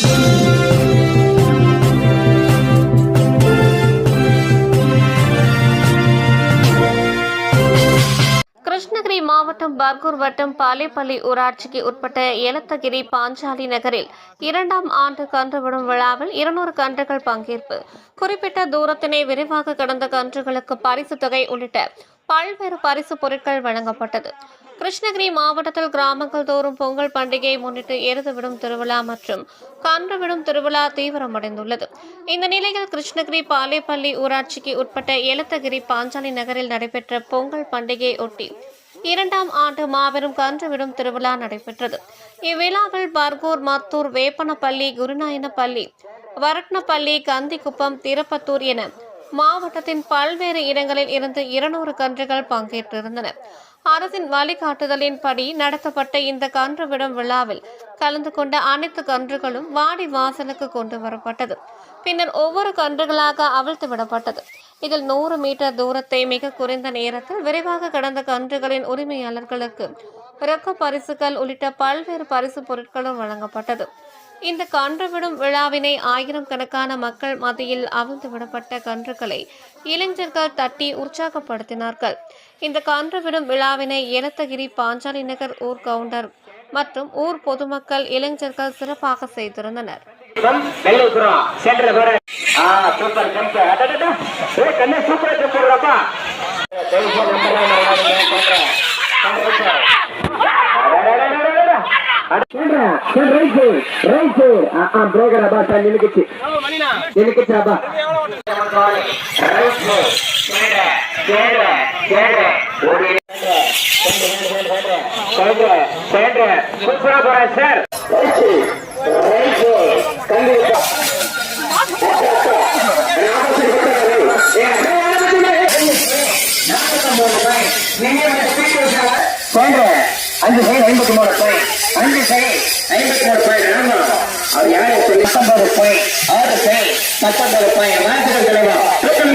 கிருஷ்ணகிரி மாவட்டம் பர்கூர் வட்டம் பாலேப்பள்ளி ஊராட்சிக்கு உட்பட்ட ஏலத்தகிரி பாஞ்சாலி நகரில் இரண்டாம் ஆண்டு கன்று விடும் விழாவில் இருநூறு கன்றுகள் பங்கேற்பு. குறிப்பிட்ட தூரத்தினை விரைவாக கடந்த கன்றுகளுக்கு பரிசு தொகை உள்ளிட்ட பல்வேறு பரிசு பொருட்கள் வழங்கப்பட்டது. கிருஷ்ணகிரி மாவட்டத்தில் கிராமங்கள் தோறும் பொங்கல் பண்டிகையை முன்னிட்டு எருது விடும் திருவிழா மற்றும் கன்று விடும் திருவிழா தீவிரமடைந்துள்ளது. இந்த நிலையில் கிருஷ்ணகிரி பாலேப்பள்ளி ஊராட்சிக்கு உட்பட்ட ஏலத்தகிரி பாஞ்சாலி நகரில் நடைபெற்ற பொங்கல் பண்டிகையை ஒட்டி இரண்டாம் ஆண்டு மாபெரும் கன்றுவிடும் திருவிழா நடைபெற்றது. இவ்விழாவில் பர்கூர் மத்தூர் வேப்பனப்பள்ளி குருநாயனப்பள்ளி வரட்னப்பள்ளி கந்திக்குப்பம் திருப்பத்தூர் என மாவட்டத்தின் பல்வேறு இடங்களில் இருந்து இருநூறு கன்றுகள் பங்கேற்றிருந்தன. அரசின் வழிகாட்டுதலின்படி நடத்தப்பட்ட இந்த கன்று விடும் விழாவில் கலந்து கொண்ட அனைத்து கன்றுகளும் வாடி வாசலுக்கு கொண்டு வரப்பட்டது. பின்னர் ஒவ்வொரு கன்றுகளாக அவிழ்த்து விடப்பட்டது இதில் நூறு மீட்டர் தூரத்தை மிக குறைந்த நேரத்தில் விரைவாக கடந்த கன்றுகளின் உரிமையாளர்களுக்கு ரொக்க பரிசுகள் உள்ளிட்ட பல்வேறு பரிசு பொருட்களும் வழங்கப்பட்டது. இந்த கன்று விடும் விழாவினை ஆயிரம் கணக்கான மக்கள் மத்தியில் அவிழ்ந்து விடப்பட்ட கன்றுகளை இளைஞர்கள் தட்டி உற்சாகப்படுத்தினார்கள். இந்த கன்று விடும் விழாவினை ஏலத்தகிரி பாஞ்சாலி நகர் ஊர் கவுண்டர் மற்றும் ஊர் பொதுமக்கள் இளைஞர்கள் சிறப்பாக செய்திருந்தனர். ஆ சூப்பர் ஜம்ப் அடடடா ஏ கண்ணே சூப்பரா ஜம்ப் போடுறப்பா டெலிஃபோன் நம்பர் நான் சொல்றேன் சார் நிலுக்குச்சு அஞ்சு சைடு ஐம்பத்தி மூணு பாயிண்ட் அஞ்சு சைடு ஐம்பத்தி மூணு பாயிண்ட் ஆமா அவர் யாரை சொல்லி பத்தொன்பது பாயிண்ட் ஆறு சைடு பத்தொன்பது பாயிண்ட் மாற்றுகள் தலைவா. முதல்